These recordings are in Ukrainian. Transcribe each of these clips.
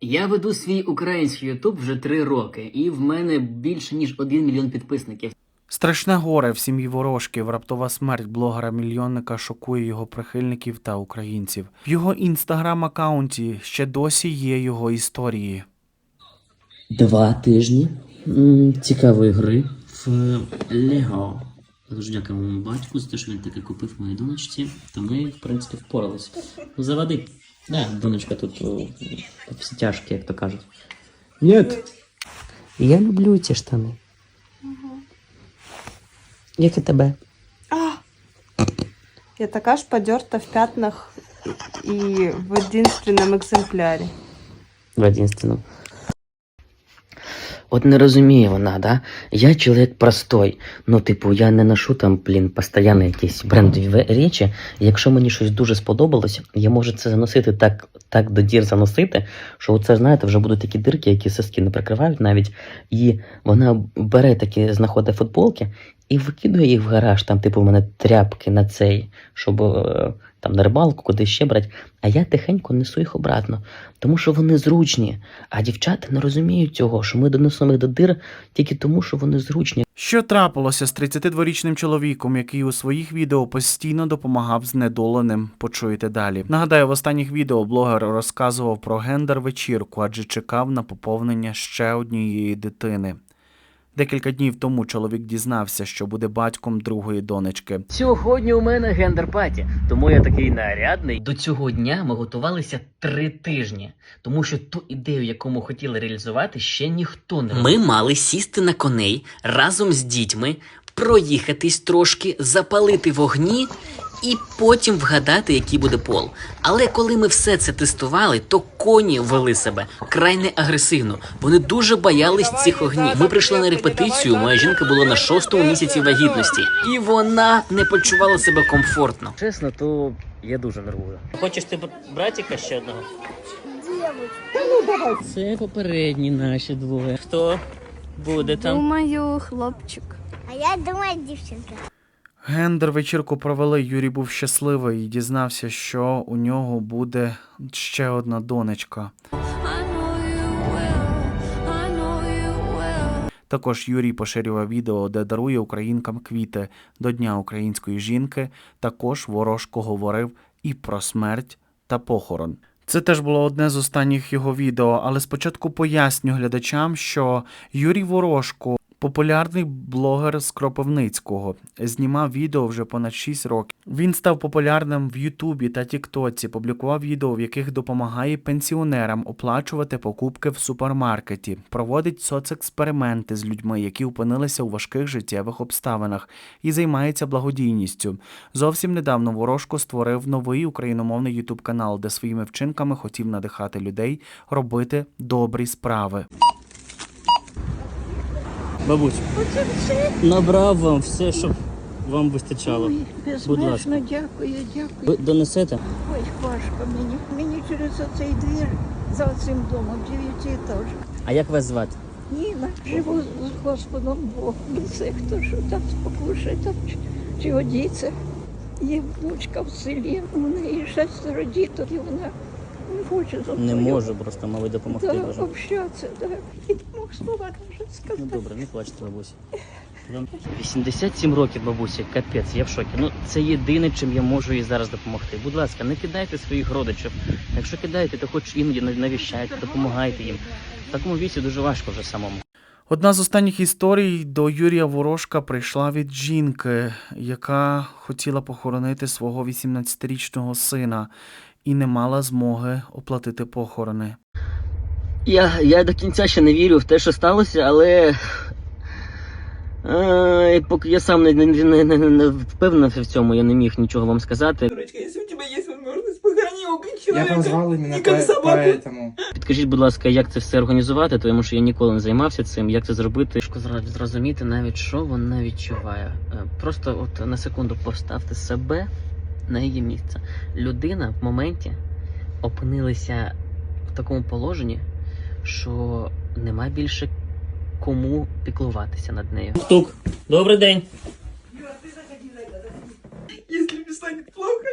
Я веду свій український Ютуб вже три роки, і в мене більше ніж один мільйон підписників. Страшне горе в сім'ї Ворожків. Раптова смерть блогера-мільйонника шокує його прихильників та українців. В його інстаграм-аккаунті ще досі є його історії. Два тижні цікавої гри в Лего. Дуже дякую моєму батьку за те, що він таки купив моїй донечці, то ми, в принципі, впорались. Ну, заводи. Да, донечка тут о, всі тяжкі, як то кажуть. Нет. Я люблю ці штани. Як і тебе. Я така ж подерта в пятнах и в единственном экземпляре. В единственном. От не розуміє вона, да? Я чоловік простой. Ну, типу, я не ношу там, блін, постійно якісь брендові речі. Якщо мені щось дуже сподобалось, я можу це заносити так, так до дір заносити, що це, знаєте, вже будуть такі дирки, які соски не прикривають навіть. І вона бере такі, знаходить футболки і викидує їх в гараж, там, типу, в мене тряпки на цей, щоб е, там на рибалку, куди ще брати. А я тихенько несу їх обратно, тому що вони зручні. А дівчата не розуміють цього, що ми доносимо їх до дир тільки тому, що вони зручні. Що трапилося з 32-річним чоловіком, який у своїх відео постійно допомагав знедоленим? Почуєте далі. Нагадаю, в останніх відео блогер розказував про гендер-вечірку, адже чекав на поповнення ще однієї дитини. Декілька днів тому чоловік дізнався, що буде батьком другої донечки. Сьогодні у мене гендер-паті, тому я такий нарядний. До цього дня ми готувалися три тижні, тому що ту ідею, яку ми хотіли реалізувати, ще ніхто не ми мали сісти на коней разом з дітьми, проїхатись трошки, запалити вогні. І потім вгадати, який буде пол. Але коли ми все це тестували, то коні вели себе край не агресивно. Вони дуже боялись цих огнів. Ми прийшли на репетицію. Моя жінка була на шостому місяці вагітності, і вона не почувала себе комфортно. Чесно, то я дуже нервую. Хочеш ти братика ще одного? Це попередні наші двоє. Хто буде там? Думаю, хлопчик. А я думаю, дівчинка. Гендер-вечірку провели. Юрій був щасливий і дізнався, що у нього буде ще одна донечка. Також Юрій поширював відео, де дарує українкам квіти до Дня української жінки. Також Ворожко говорив і про смерть та похорон. Це теж було одне з останніх його відео, але спочатку поясню глядачам, що Юрій Ворожко популярний блогер з Кропивницького, знімав відео вже понад 6 років. Він став популярним в Ютубі та Тіктоці, публікував відео, в яких допомагає пенсіонерам оплачувати покупки в супермаркеті, проводить соцексперименти з людьми, які опинилися у важких життєвих обставинах, і займається благодійністю. Зовсім недавно Ворожко створив новий україномовний Ютуб канал, де своїми вчинками хотів надихати людей робити добрі справи. Бабусь, набрав вам все, щоб вам вистачало. Ой, Будь ласка. дякую, дякую. Ви донесете? Ой, важко мені. Мені через оцей двір за цим домом дев'ятиэтажок. А як вас звати? Ніна, живу з Господом Богом. Це хто що там спокушає, там чи, чи одіться. Є внучка в селі, у неї шестеро діток, і вона не хоче за Не можу просто, мабуть, допомогти Да, дуже. общатися, да. І не мог слова вже сказати. Ну добре, не плачте, бабусь. Вам 87 років, бабусі, капець, я в шокі. Ну це єдине, чим я можу їй зараз допомогти. Будь ласка, не кидайте своїх родичів. Якщо кидаєте, то хоч іноді навіщайте, допомагайте їм. В такому віці дуже важко вже самому. Одна з останніх історій до Юрія Ворожка прийшла від жінки, яка хотіла похоронити свого 18-річного сина і не мала змоги оплатити похорони. Я, я до кінця ще не вірю в те, що сталося, але. Е, поки я сам не, не, не, не, не впевнений в цьому, я не міг нічого вам сказати. Дурочка, у Я человека. позвал именно по- поэтому. Підкажіть, будь ласка, як це все організувати, тому що я ніколи не займався цим. Як це зробити? Важко зрозуміти навіть, що вона відчуває. Е, Просто от на секунду поставте себе на її місце. Людина в моменті опинилася в такому положенні, що нема більше кому піклуватися над нею. Тук. Добрий день. Если мне станет плохо,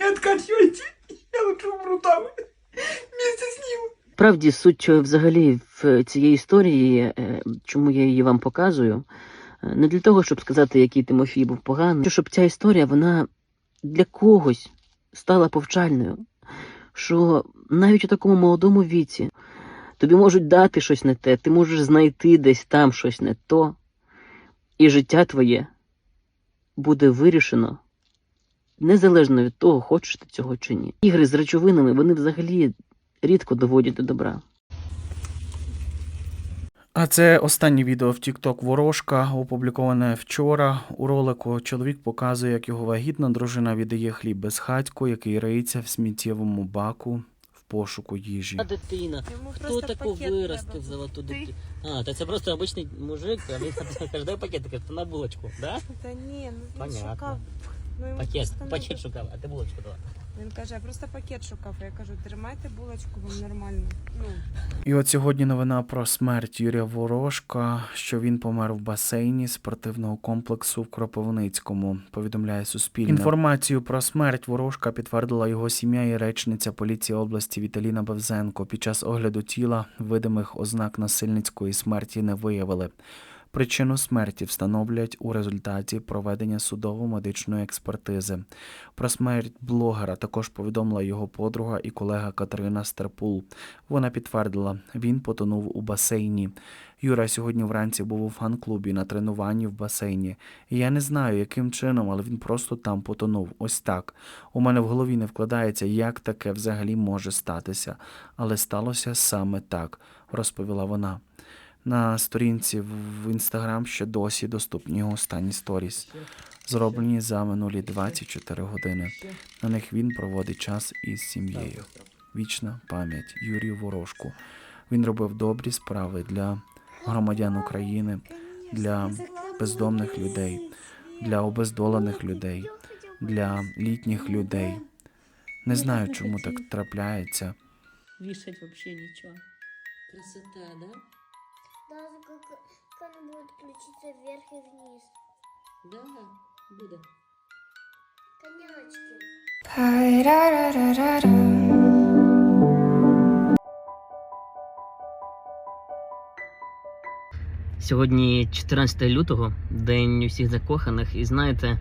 не откачивайте. Я лучше умру там. Вместе с ним. Справді, суть е, взагалі в цієї історії, е, чому я її вам показую, е, не для того, щоб сказати, який Тимофій був поганий, щоб ця історія вона для когось стала повчальною. Що навіть у такому молодому віці тобі можуть дати щось не те, ти можеш знайти десь там щось не то, і життя твоє буде вирішено незалежно від того, хочеш ти цього чи ні. Ігри з речовинами вони взагалі рідко доводять до добра. А це останнє відео в TikTok Ворожка, опубліковане вчора. У ролику чоловік показує, як його вагітна дружина віддає хліб безхатьку, який риється в сміттєвому баку в пошуку їжі. А дитина. Йому Хто просто таку пакет виростив треба. золоту Ти? дитину? А, то це просто обичний мужик, а він каже, дай пакет, каже, на булочку, да? Та ні, ну він Понятно. шукав. Ну, йому Пакет, просто пакет шукав, а ти булочку дала. Він каже, я просто пакет шукав. Я кажу, тримайте булочку, вам нормально. Ну, І от сьогодні новина про смерть Юрія Ворожка, що він помер в басейні спортивного комплексу в Кропивницькому. Повідомляє Суспільне. Інформацію про смерть Ворожка підтвердила його сім'я і речниця поліції області Віталіна Бевзенко. Під час огляду тіла видимих ознак насильницької смерті не виявили. Причину смерті встановлять у результаті проведення судово-медичної експертизи. Про смерть блогера також повідомила його подруга і колега Катерина Стерпул. Вона підтвердила, він потонув у басейні. Юра сьогодні вранці був у фан-клубі на тренуванні в басейні. Я не знаю, яким чином, але він просто там потонув. Ось так. У мене в голові не вкладається, як таке взагалі може статися. Але сталося саме так, розповіла вона. На сторінці в інстаграм ще досі доступні його останні сторіс, зроблені за минулі 24 години. На них він проводить час із сім'єю. Вічна пам'ять Юрію Ворожку. Він робив добрі справи для громадян України, для бездомних людей, для обездолених людей, для літніх людей. Не знаю, чому так трапляється. Вішать взагалі нічого. Красота, да? Даже как, как он будет включиться вверх и вниз. Да, буде. Конячки. Сьогодні 14 лютого, день усіх закоханих, і знаєте,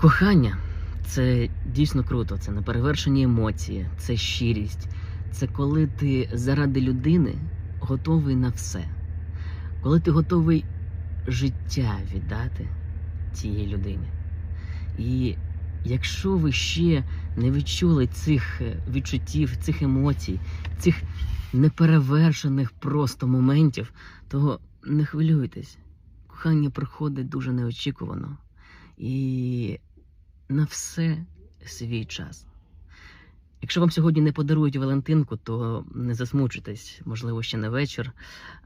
кохання це дійсно круто, це неперевершені емоції, це щирість. Це коли ти заради людини готовий на все. Коли ти готовий життя віддати цій людині. І якщо ви ще не відчули цих е, відчуттів, цих емоцій, цих неперевершених просто моментів, то не хвилюйтесь. Кохання приходить дуже неочікувано. І на все свій час. Якщо вам сьогодні не подарують Валентинку, то не засмучуйтесь, можливо, ще на вечір.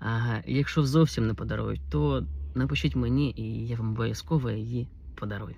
А якщо зовсім не подарують, то напишіть мені, і я вам обов'язково її подарую.